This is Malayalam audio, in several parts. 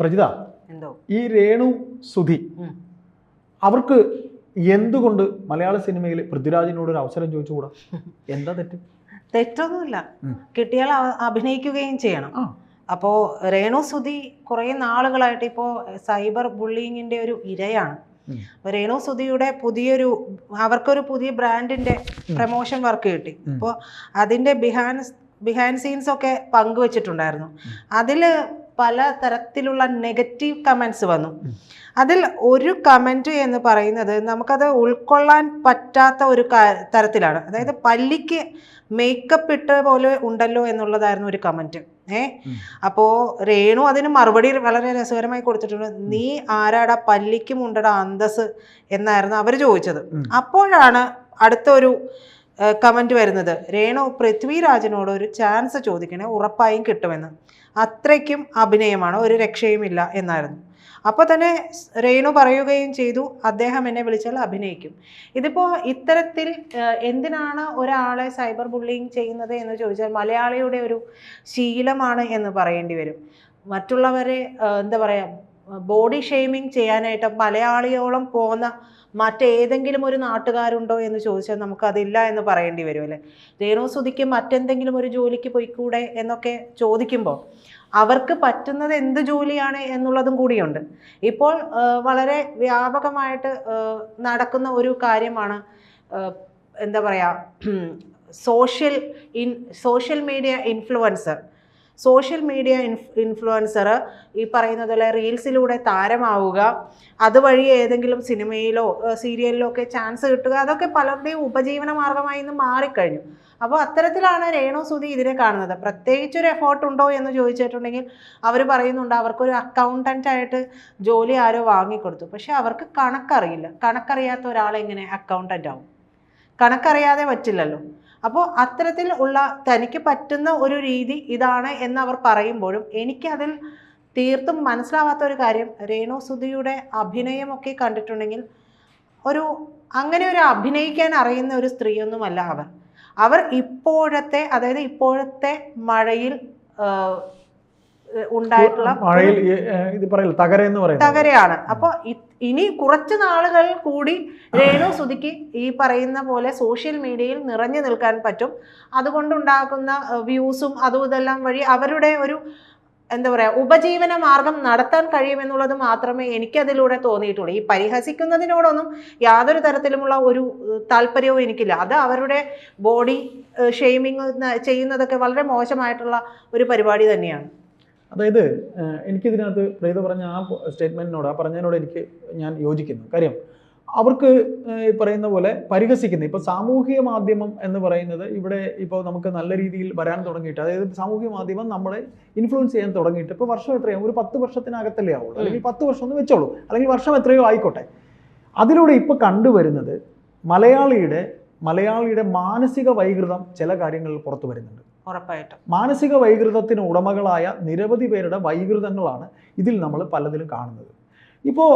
പ്രജിത എന്തോ? ഈ രേണു സുധി അവർക്ക് എന്തുകൊണ്ട് മലയാള സിനിമയിൽ പൃഥ്വിരാജിനോട് ഒരു അവസരം ചോദിച്ചുകൂടാ? എന്താ തെറ്റ്? തെറ്റൊന്നുമില്ല. കിട്ടിയാൽ അഭിനയിക്കുകയും ചെയ്യണം. അപ്പോ അപ്പോൾ രേണു സുധി കുറേ നാളുകളായിട്ട് ഇപ്പോൾ സൈബർ ബുള്ളിങ്ങിന്റെ ഒരു ഇരയാണ്. അപ്പോൾ രേണു സുധിയുടെ പുതിയൊരു അവർക്കൊരു പുതിയ ബ്രാൻഡിന്റെ പ്രൊമോഷൻ വർക്ക് കിട്ടി. അപ്പോൾ അതിന്റെ ബിഹാൻഡ് ബിഹൈൻഡ് സീൻസ് ഒക്കെ പങ്കുവച്ചിട്ടുണ്ടായിരുന്നു അതിൽ പല തരത്തിലുള്ള നെഗറ്റീവ് കമൻസ് വന്നു. അതിൽ ഒരു കമന്റ് എന്ന് പറയുന്നത് നമുക്കത് ഉൾക്കൊള്ളാൻ പറ്റാത്ത ഒരു തരത്തിലാണ്. അതായത് പല്ലിക്ക് മേക്കപ്പ് ഇട്ട പോലെ ഉണ്ടല്ലോ എന്നുള്ളതായിരുന്നു ഒരു കമന്റ് ഏ. അപ്പോൾ രേണു അതിന് മറുപടി വളരെ രസകരമായി കൊടുത്തിട്ടുണ്ട്. നീ ആരാടാ? പല്ലിക്കും ഉണ്ടടാ അന്തസ് എന്നായിരുന്നു അവർ ചോദിച്ചത്. അപ്പോഴാണ് അടുത്തൊരു കമന്റ് വരുന്നത്. രേണു പൃഥ്വിരാജിനോട് ഒരു ചാൻസ് ചോദിക്കണേ ഉറപ്പായും കിട്ടുമെന്ന്. അത്രയ്ക്കും അഭിനയമാണ് ഒരു രക്ഷയുമില്ല എന്നായിരുന്നു. അപ്പോൾ തന്നെ രേണു പറയുകയും ചെയ്തു അദ്ദേഹം എന്നെ വിളിച്ചാൽ അഭിനയിക്കും. ഇതിപ്പോൾ ഇത്തരത്തിൽ എന്തിനാണ് ഒരാളെ സൈബർ ബുള്ളിങ് ചെയ്യുന്നത് എന്ന് ചോദിച്ചാൽ മലയാളിയുടെ ഒരു ശീലമാണ് എന്ന് പറയേണ്ടി വരും. മറ്റുള്ളവരെ എന്താ പറയുക ബോഡി ഷെയ്മിങ് ചെയ്യാനായിട്ട് മലയാളിയോളം പോകുന്ന മറ്റേതെങ്കിലും ഒരു നാട്ടുകാരുണ്ടോ എന്ന് ചോദിച്ചാൽ നമുക്കതില്ല എന്ന് പറയേണ്ടി വരും അല്ലേ? രേണു സുധിക്ക് മറ്റെന്തെങ്കിലും ഒരു ജോലിക്ക് പോയിക്കൂടെ എന്നൊക്കെ ചോദിക്കുമ്പോൾ അവർക്ക് പറ്റുന്നത് എന്ത് ജോലിയാണ് എന്നുള്ളതും കൂടിയുണ്ട്. ഇപ്പോൾ വളരെ വ്യാപകമായിട്ട് നടക്കുന്ന ഒരു കാര്യമാണ് എന്താ പറയുക social in social media influencer social media inf influencer ഈ പറയുന്നത് പോലെ റീൽസിലൂടെ താരമാവുക അതുവഴി ഏതെങ്കിലും സിനിമയിലോ സീരിയലിലോ ഒക്കെ ചാൻസ് കിട്ടുക അതൊക്കെ പലരുടെയും ഉപജീവന മാർഗമായി ഇന്ന് മാറിക്കഴിഞ്ഞു. അപ്പോൾ അത്തരത്തിലാണ് രേണു സുധി ഇതിനെ കാണുന്നത്. പ്രത്യേകിച്ച് ഒരു എഫേർട്ട് ഉണ്ടോ എന്ന് ചോദിച്ചിട്ടുണ്ടെങ്കിൽ അവർ പറയുന്നുണ്ട് അവർക്കൊരു അക്കൗണ്ടന്റ് ആയിട്ട് ജോലി ആരോ വാങ്ങിക്കൊടുത്തു. പക്ഷേ അവർക്ക് കണക്കറിയില്ല. കണക്കറിയാത്ത ഒരാൾ എങ്ങനെ അക്കൗണ്ടന്റ് ആവും? കണക്കറിയാതെ പറ്റില്ലല്ലോ. അപ്പോൾ അത്തരത്തിൽ ഉള്ള തനിക്ക് പറ്റുന്ന ഒരു രീതി ഇതാണ് എന്ന് അവർ പറയുമ്പോഴും എനിക്കതിൽ തീർത്തും മനസ്സിലാവാത്ത ഒരു കാര്യം രേണു സുധിയുടെ അഭിനയമൊക്കെ കണ്ടിട്ടുണ്ടെങ്കിൽ ഒരു അങ്ങനെ ഒരു അഭിനയിക്കാൻ അറിയുന്ന ഒരു സ്ത്രീയൊന്നുമല്ല അവർ. അവർ ഇപ്പോഴത്തെ അതായത് ഇപ്പോഴത്തെ മഴയിൽ ഉണ്ടായിട്ടുള്ള മഴയിൽ ഈ, ഏഹ്, ഇത് പറയില്ല തകര എന്ന് പറയുന്നത്. തകരയാണ്. അപ്പോൾ ഇനി കുറച്ച് നാളുകൾ കൂടി രേണു സുധിക്ക് ഈ പറയുന്ന പോലെ സോഷ്യൽ മീഡിയയിൽ നിറഞ്ഞു നിൽക്കാൻ പറ്റും. അതുകൊണ്ടുണ്ടാക്കുന്ന വ്യൂസും അതും ഇതെല്ലാം വഴി അവരുടെ ഒരു എന്താ പറയുക ഉപജീവന മാർഗം നടത്താൻ കഴിയുമെന്നുള്ളത് മാത്രമേ എനിക്കതിലൂടെ തോന്നിയിട്ടുള്ളൂ. ഈ പരിഹസിക്കുന്നതിനോടൊന്നും യാതൊരു തരത്തിലുമുള്ള ഒരു താല്പര്യവും എനിക്കില്ല. അത് അവരുടെ ബോഡി ഷെയ്മിങ് ചെയ്യുന്നതൊക്കെ വളരെ മോശമായിട്ടുള്ള ഒരു പരിപാടി തന്നെയാണ്. അതായത് എനിക്കിതിനകത്ത് പ്രീത പറഞ്ഞ ആ സ്റ്റേറ്റ്മെന്റിനോട് ആ പറഞ്ഞതിനോട് എനിക്ക് ഞാൻ യോജിക്കുന്നു. കാര്യം അവർക്ക് ഈ പറയുന്ന പോലെ പരിഹസിക്കുന്നത് ഇപ്പോൾ സാമൂഹിക മാധ്യമം എന്ന് പറയുന്നത് ഇവിടെ ഇപ്പോൾ നമുക്ക് നല്ല രീതിയിൽ വരാൻ തുടങ്ങിയിട്ട് അതായത് സാമൂഹിക മാധ്യമം നമ്മളെ ഇൻഫ്ലുവൻസ് ചെയ്യാൻ തുടങ്ങിയിട്ട് ഇപ്പോൾ വർഷം എത്രയാവും ഒരു പത്ത് വർഷത്തിനകത്തല്ലേ ആവുള്ളൂ. അല്ലെങ്കിൽ പത്ത് വർഷം ഒന്ന് വെച്ചോളൂ. അല്ലെങ്കിൽ വർഷം എത്രയോ ആയിക്കോട്ടെ. അതിലൂടെ ഇപ്പോൾ കണ്ടുവരുന്നത് മലയാളിയുടെ മലയാളിയുടെ മാനസിക വൈകൃതം ചില കാര്യങ്ങളിൽ പുറത്തു വരുന്നുണ്ട്. ഉറപ്പായിട്ടും. മാനസിക വൈകൃതത്തിന് ഉടമകളായ നിരവധി പേരുടെ വൈകൃതങ്ങളാണ് ഇതിൽ നമ്മൾ പലതിലും കാണുന്നത്. ഇപ്പോൾ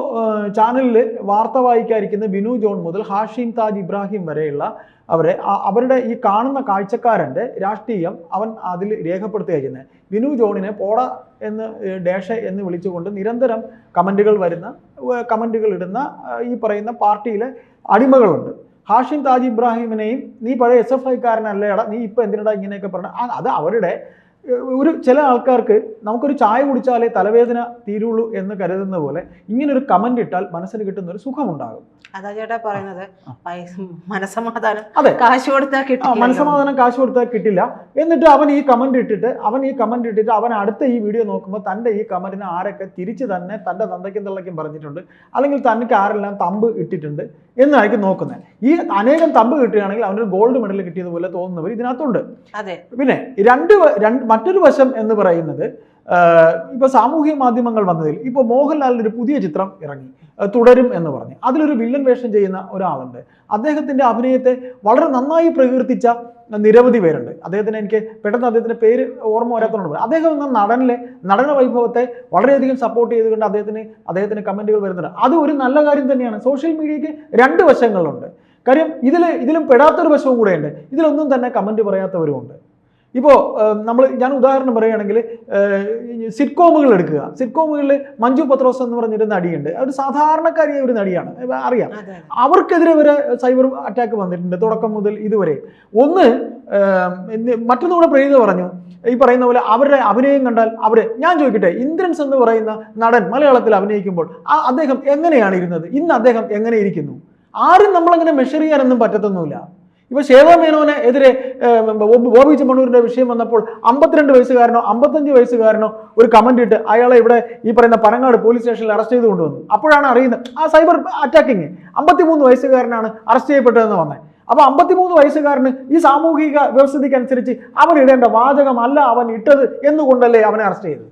ചാനലിൽ വാർത്ത വായിക്കാതിരിക്കുന്ന ബിനു ജോൺ മുതൽ ഹാഷിം താജ് ഇബ്രാഹിം വരെയുള്ള അവരെ അവരുടെ ഈ കാണുന്ന കാഴ്ചക്കാരന്റെ രാഷ്ട്രീയം അവൻ അതിൽ രേഖപ്പെടുത്തുക ചെയ്യുന്നത്. ബിനു ജോണിനെ പോട എന്ന് ഡേഷ എന്ന് വിളിച്ചുകൊണ്ട് നിരന്തരം കമന്റുകൾ വരുന്ന കമന്റുകൾ ഇടുന്ന ഈ പറയുന്ന പാർട്ടിയിലെ അടിമകളുണ്ട്. ഹാഷിം താജ് ഇബ്രാഹിമിനെയും നീ പഴയ എസ് എഫ് ഐക്കാരനല്ലേടാ നീ ഇപ്പോൾ എന്തിനടാ ഇങ്ങനെയൊക്കെ പറഞ്ഞു? അത് അവരുടെ ഒരു ചില ആൾക്കാർക്ക് നമുക്കൊരു ചായ കുടിച്ചാലേ തലവേദന തീരുള്ളൂ എന്ന് കരുതുന്ന പോലെ ഇങ്ങനൊരു കമന്റ് ഇട്ടാൽ മനസ്സിന് കിട്ടുന്ന ഒരു സുഖമുണ്ടാകും. അതാ ചേട്ടാ പറയുന്നത്. മനസമാധാനം അതെ. കാശ് കൊടുത്താൽ ആ കിട്ടും മനസ്സമാധാനം കാശ് കൊടുത്താൽ കിട്ടില്ല. എന്നിട്ട് അവൻ ഈ കമന്റ് ഇട്ടിട്ട് അവൻ ഈ കമന്റ് ഇട്ടിട്ട് അവൻ അടുത്ത ഈ വീഡിയോ നോക്കുമ്പോൾ തന്റെ ഈ കമന്റിന് ആരൊക്കെ തിരിച്ച് തന്നെ തന്റെ തന്തയ്ക്കും തള്ളയ്ക്കും പറഞ്ഞിട്ടുണ്ട്. അല്ലെങ്കിൽ തനിക്ക് ആരെല്ലാം തമ്പ് ഇട്ടിട്ടുണ്ട് എന്നായിരിക്കും നോക്കുന്നത്. ഈ അനേകം തമ്പ് കിട്ടുകയാണെങ്കിൽ അവനൊരു ഗോൾഡ് മെഡൽ കിട്ടിയതുപോലെ തോന്നുന്നവർ ഇതിനകത്തുണ്ട്. അതെ. പിന്നെ രണ്ട് രണ്ട് മറ്റൊരു വശം എന്ന് പറയുന്നത് ഇപ്പോൾ സാമൂഹിക മാധ്യമങ്ങൾ വന്നതിൽ ഇപ്പോൾ മോഹൻലാലിന്റെ ഒരു പുതിയ ചിത്രം ഇറങ്ങി തുടരും എന്ന് പറഞ്ഞു. അതിലൊരു വില്ലൻ വേഷം ചെയ്യുന്ന ഒരാളുണ്ട്. അദ്ദേഹത്തിന്റെ അഭിനയത്തെ വളരെ നന്നായി പ്രകീർത്തിച്ച നിരവധി പേരുണ്ട്. അദ്ദേഹത്തിന് എനിക്ക് പെട്ടെന്ന് അദ്ദേഹത്തിന്റെ പേര് ഓർമ്മ വരാത്തതുകൊണ്ട് അദ്ദേഹം എന്ന നടനിലെ നടന വൈഭവത്തെ വളരെയധികം സപ്പോർട്ട് ചെയ്തുകൊണ്ട് അദ്ദേഹത്തിന് അദ്ദേഹത്തിന് കമന്റുകൾ വരുന്നുണ്ട്. അത് ഒരു നല്ല കാര്യം തന്നെയാണ്. സോഷ്യൽ മീഡിയയ്ക്ക് രണ്ട് വശങ്ങളുണ്ട്. കാര്യം ഇതിൽ ഇതിലും പെടാത്തൊരു വശവും കൂടെയുണ്ട്. ഇതിലൊന്നും തന്നെ കമന്റ് പറയാത്തവരുമുണ്ട്. ഇപ്പോൾ നമ്മൾ ഞാൻ ഉദാഹരണം പറയുകയാണെങ്കിൽ സിറ്റ്കോമുകൾ എടുക്കുക. സിറ്റ്കോമുകളിൽ മഞ്ജു പത്രോസ് എന്ന് പറഞ്ഞൊരു നടിയുണ്ട്. ഒരു സാധാരണക്കാരിയായ ഒരു നടിയാണ്. അറിയാം. അവർക്കെതിരെ വരെ സൈബർ അറ്റാക്ക് വന്നിട്ടുണ്ട് തുടക്കം മുതൽ ഇതുവരെ. ഒന്ന് മറ്റൊന്നുകൂടെ പ്രേരിത മറ്റൊന്നും കൂടെ പ്രീത പറഞ്ഞു. ഈ പറയുന്ന പോലെ അവരുടെ അഭിനയം കണ്ടാൽ അവർ ഞാൻ ചോദിക്കട്ടെ ഇന്ദ്രൻസ് എന്ന് പറയുന്ന നടൻ മലയാളത്തിൽ അഭിനയിക്കുമ്പോൾ ആ അദ്ദേഹം എങ്ങനെയാണ് ഇരുന്നത്? ഇന്ന് അദ്ദേഹം എങ്ങനെ ഇരിക്കുന്നു? ആരും നമ്മളങ്ങനെ മെഷർ ചെയ്യാനൊന്നും പറ്റത്തൊന്നുമില്ല. ഇപ്പൊ ശേഖ മേനോനെ എതിരെ ബോബി ബോബി വിഷയം വന്നപ്പോൾ അമ്പത്തിരണ്ട് വയസ്സുകാരനോ അമ്പത്തഞ്ച് വയസ്സുകാരനോ ഒരു കമന്റ് ഇട്ട് അയാളെ ഇവിടെ ഈ പറയുന്ന പനങ്ങാട് പോലീസ് സ്റ്റേഷനിൽ അറസ്റ്റ് ചെയ്ത് കൊണ്ടുവന്നു അപ്പോഴാണ് അറിയുന്നത് ആ സൈബർ അറ്റാക്കിങ് അമ്പത്തിമൂന്ന് വയസ്സുകാരനാണ് അറസ്റ്റ് ചെയ്യപ്പെട്ടതെന്ന് വന്നത് അപ്പൊ അമ്പത്തിമൂന്ന് വയസ്സുകാരന് ഈ സാമൂഹിക വ്യവസ്ഥിതിക്ക് അനുസരിച്ച് അവൻ ഇടേണ്ട വാചകമല്ല അവൻ ഇട്ടത് എന്നുകൊണ്ടല്ലേ അവനെ അറസ്റ്റ് ചെയ്തത്.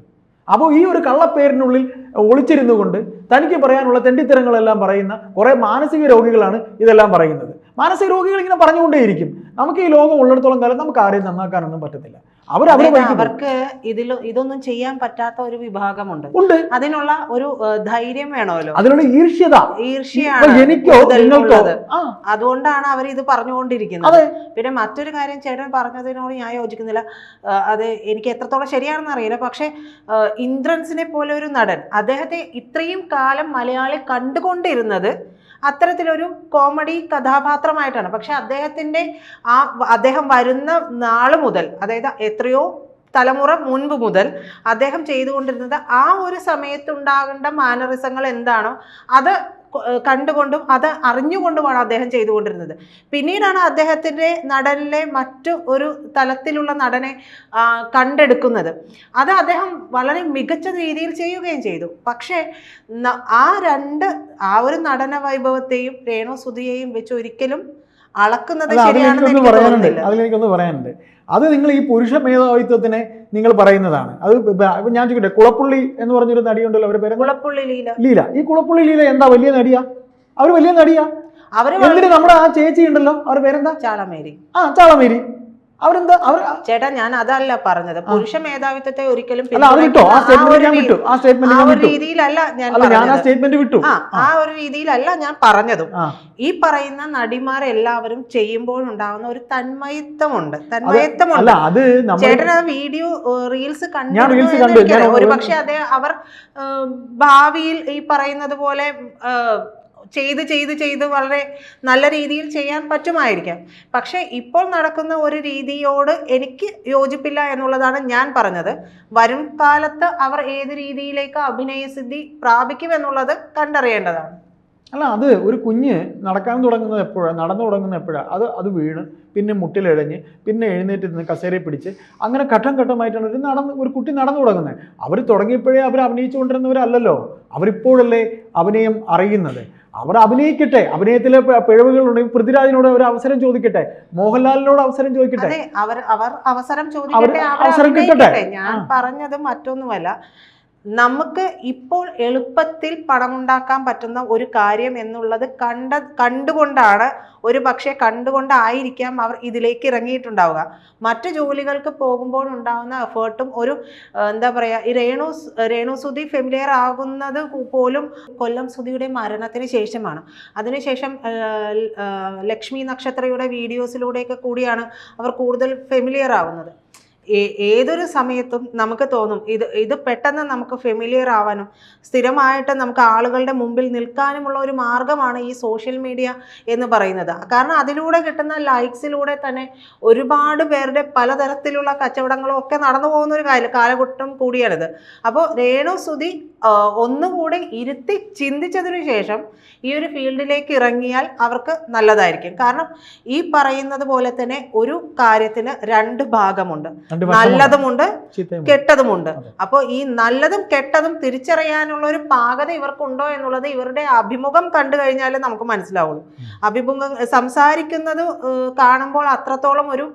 അപ്പോൾ ഈ ഒരു കള്ളപ്പേരിനുള്ളിൽ ഒളിച്ചിരുന്നു കൊണ്ട് തനിക്ക് പറയാനുള്ള തെണ്ടിത്തരങ്ങളെല്ലാം പറയുന്ന കുറേ മാനസിക രോഗികളാണ് ഇതെല്ലാം പറയുന്നത്. മാനസിക രോഗികൾ ഇങ്ങനെ പറഞ്ഞുകൊണ്ടേയിരിക്കും. നമുക്ക് ഈ ലോകം ഉള്ളിടത്തോളം കാലം നമുക്ക് ആരെയും നന്നാക്കാനൊന്നും പറ്റത്തില്ല. അവർക്ക് ഇതിൽ ഇതൊന്നും ചെയ്യാൻ പറ്റാത്ത ഒരു വിഭാഗമുണ്ട്. അതിനുള്ള ഒരു ധൈര്യം വേണമല്ലോ. അതിനുള്ള ഈർഷ്യത. ഈർഷ്യാണ് ഈർഷ്യയാണ് എനിക്കോ കൂടുതൽ നിങ്ങൾക്കോ അതുകൊണ്ടാണ് അവർ ഇത് പറഞ്ഞുകൊണ്ടിരിക്കുന്നത്. പിന്നെ മറ്റൊരു കാര്യം ചേട്ടൻ പറഞ്ഞതിനോട് ഞാൻ യോജിക്കുന്നില്ല. അത് എനിക്ക് എത്രത്തോളം ശരിയാണെന്ന് അറിയില്ല. പക്ഷെ ഇന്ദ്രൻസിനെ പോലെ ഒരു നടൻ. അദ്ദേഹത്തെ ഇത്രയും കാലം മലയാളി കണ്ടുകൊണ്ടിരുന്നത് അത്തരത്തിലൊരു കോമഡി കഥാപാത്രമായിട്ടാണ്. പക്ഷെ അദ്ദേഹത്തിന്റെ ആ അദ്ദേഹം വരുന്ന നാൾ മുതൽ അതായത് എത്രയോ തലമുറ മുൻപ് മുതൽ അദ്ദേഹം ചെയ്തുകൊണ്ടിരുന്നത് ആ ഒരു സമയത്തുണ്ടാകേണ്ട മാനറിസങ്ങൾ എന്താണോ അത് കണ്ടുകൊണ്ടും അത് അറിഞ്ഞുകൊണ്ടുമാണ് അദ്ദേഹം ചെയ്തുകൊണ്ടിരുന്നത്. പിന്നീടാണ് അദ്ദേഹത്തിന്റെ നടനിലെ മറ്റു ഒരു തലത്തിലുള്ള നടനെ കണ്ടെടുക്കുന്നത്. അത് അദ്ദേഹം വളരെ മികച്ച രീതിയിൽ ചെയ്യുകയും ചെയ്തു. പക്ഷേ ആ രണ്ട് ആ ഒരു നടന വൈഭവത്തെയും രേണു സുധിയെയും വെച്ച് ഒരിക്കലും അളക്കുന്നത് അതിലെനിക്കൊന്ന് പറയാനുണ്ട്. അതിലെനിക്കൊന്ന് പറയാനുണ്ട്. അത് നിങ്ങൾ ഈ പുരുഷ മേധാവിത്വത്തിനെ നിങ്ങൾ പറയുന്നതാണ്. അത് ഇപ്പൊ ഞാൻ ചോദിക്കട്ടെ കുളപ്പുള്ളി എന്ന് പറഞ്ഞൊരു നടിയുണ്ടല്ലോ അവരുടെ പേര് കുളപ്പുള്ളി ലീല. ലീല. ഈ കുളപ്പുള്ളി ലീല എന്താ വലിയ നടിയാ? അവർ വലിയ നടിയാ? അവർ നമ്മുടെ ആ ചേച്ചി ഉണ്ടല്ലോ അവരുടെ പേരെന്താ? ചാളമേരി. ആ ചാളമേരി. അവരെന്താ? അവർ ചേട്ടാ ഞാൻ അതല്ല പറഞ്ഞത്. പുരുഷ മേധാവിത്വത്തെ ഒരിക്കലും രീതിയിലല്ല ഞാൻ സ്റ്റേറ്റ്മെന്റ് വിട്ടു. ആ ഒരു രീതിയിലല്ല ഞാൻ പറഞ്ഞതും. ഈ പറയുന്ന നടിമാരെല്ലാവരും ചെയ്യുമ്പോഴുണ്ടാവുന്ന ഒരു തന്മയത്വമുണ്ട്. തന്മയത്വമുണ്ട്. ചേട്ടൻ ആ വീഡിയോ റീൽസ് കണ്ടു. ഒരു പക്ഷെ അതേ അവർ ഭാവിയിൽ ഈ പറയുന്നത് പോലെ ചെയ്ത് ചെയ്ത് ചെയ്ത് വളരെ നല്ല രീതിയിൽ ചെയ്യാൻ പറ്റുമായിരിക്കാം. പക്ഷേ ഇപ്പോൾ നടക്കുന്ന ഒരു രീതിയോട് എനിക്ക് യോജിപ്പില്ല എന്നുള്ളതാണ് ഞാൻ പറഞ്ഞത്. വരും കാലത്ത് അവർ ഏത് രീതിയിലേക്ക് അഭിനയസിദ്ധി പ്രാപിക്കും എന്നുള്ളത് കണ്ടറിയേണ്ടതാണ്. അല്ല അത് ഒരു കുഞ്ഞ് നടക്കാൻ തുടങ്ങുന്നത് എപ്പോഴാണ് നടന്നു തുടങ്ങുന്നത് എപ്പോഴാണ് അത് അത് വീണ് പിന്നെ മുട്ടിലിഴഞ്ഞ് പിന്നെ എഴുന്നേറ്റ് നിന്ന് കസേരയെ പിടിച്ച് അങ്ങനെ ഘട്ടം ഘട്ടമായിട്ടാണ് ഒരു നടന്ന് ഒരു കുട്ടി നടന്നു തുടങ്ങുന്നത്. അവർ തുടങ്ങിയപ്പോഴേ അവർ അഭിനയിച്ചുകൊണ്ടിരുന്നവരല്ലല്ലോ. അവരിപ്പോഴല്ലേ അഭിനയം അറിയുന്നത്? അവർ അഭിനയിക്കട്ടെ. അഭിനയത്തിലെ പിഴവുകളുണ്ടെങ്കിൽ പൃഥ്വിരാജിനോട് ഒരു അവസരം ചോദിക്കട്ടെ. മോഹൻലാലിനോട് അവസരം ചോദിക്കട്ടെ. അവർ അവർ അവസരം ചോദിക്കട്ടെ അവസരം കിട്ടട്ടെ. ഞാൻ പറഞ്ഞത് മറ്റൊന്നുമല്ല. നമുക്ക് ഇപ്പോൾ എളുപ്പത്തിൽ പണമുണ്ടാക്കാൻ പറ്റുന്ന ഒരു കാര്യം എന്നുള്ളത് കണ്ട കണ്ടുകൊണ്ടാണ് ഒരു പക്ഷേ കണ്ടുകൊണ്ടായിരിക്കാം അവർ ഇതിലേക്ക് ഇറങ്ങിയിട്ടുണ്ടാവുക. മറ്റു ജോലികൾക്ക് പോകുമ്പോൾ ഉണ്ടാകുന്ന എഫേർട്ടും ഒരു എന്താ പറയുക ഈ രേണു രേണു സുധി ഫെമിലിയർ ആകുന്നത് പോലും കൊല്ലം സുധിയുടെ മരണത്തിന് ശേഷമാണ്. അതിനുശേഷം ലക്ഷ്മി നക്ഷത്രയുടെ വീഡിയോസിലൂടെയൊക്കെ കൂടിയാണ് അവർ കൂടുതൽ ഫെമിലിയർ ആവുന്നത്. ഏതൊരു സമയത്തും നമുക്ക് തോന്നും ഇത് ഇത് പെട്ടെന്ന് നമുക്ക് ഫെമിലിയർ ആവാനും സ്ഥിരമായിട്ട് നമുക്ക് ആളുകളുടെ മുമ്പിൽ നിൽക്കാനുമുള്ള ഒരു മാർഗമാണ് ഈ സോഷ്യൽ മീഡിയ എന്ന് പറയുന്നത്. കാരണം അതിലൂടെ കിട്ടുന്ന ലൈക്സിലൂടെ തന്നെ ഒരുപാട് പേരുടെ പലതരത്തിലുള്ള കച്ചവടങ്ങളും ഒക്കെ നടന്നു പോകുന്ന ഒരു കാല കാലഘട്ടം കൂടിയാണിത്. അപ്പോൾ രേണു ആ, ഒന്നുകൂടി ഇരുത്തി ചിന്തിച്ചതിനു ശേഷം ഈ ഒരു ഫീൽഡിലേക്ക് ഇറങ്ങിയാൽ അവർക്ക് നല്ലതായിരിക്കും. കാരണം ഈ പറയുന്നത് പോലെ തന്നെ ഒരു കാര്യത്തിന് രണ്ട് ഭാഗമുണ്ട്. നല്ലതുമുണ്ട്. കെട്ടതുമുണ്ട്. അപ്പോൾ ഈ നല്ലതും കെട്ടതും തിരിച്ചറിയാനുള്ള ഒരു പാകത ഇവർക്കുണ്ടോ എന്നുള്ളത് ഇവരുടെ അഭിമുഖം കണ്ടു കഴിഞ്ഞാൽ നമുക്ക് മനസ്സിലാവുള്ളൂ അഭിമുഖം സംസാരിക്കുന്നത് കാണുമ്പോൾ അത്രത്തോളം ഒരു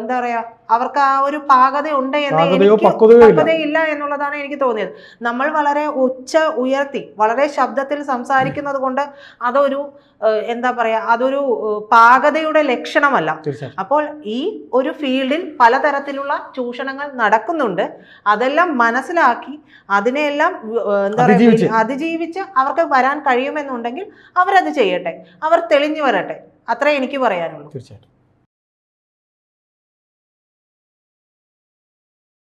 എന്താ പറയാ അവർക്ക് ആ ഒരു പാകത ഉണ്ട് എന്ന്. പക്വതയില്ല എന്നുള്ളതാണ് എനിക്ക് തോന്നിയത്. നമ്മൾ വളരെ ഉച്ച ഉയർത്തി വളരെ ശബ്ദത്തിൽ സംസാരിക്കുന്നത് കൊണ്ട് അതൊരു എന്താ പറയാ അതൊരു പാകതയുടെ ലക്ഷണമല്ല. അപ്പോൾ ഈ ഒരു ഫീൽഡിൽ പലതരത്തിലുള്ള ചൂഷണങ്ങൾ നടക്കുന്നുണ്ട്. അതെല്ലാം മനസ്സിലാക്കി അതിനെല്ലാം ഏഹ്, എന്താ. പറയുക അതിജീവിച്ച് അവർക്ക് വരാൻ കഴിയുമെന്നുണ്ടെങ്കിൽ അവരത് ചെയ്യട്ടെ. അവർ തെളിഞ്ഞു വരട്ടെ. അത്രേ എനിക്ക് പറയാനുള്ളൂ. തീർച്ചയായിട്ടും.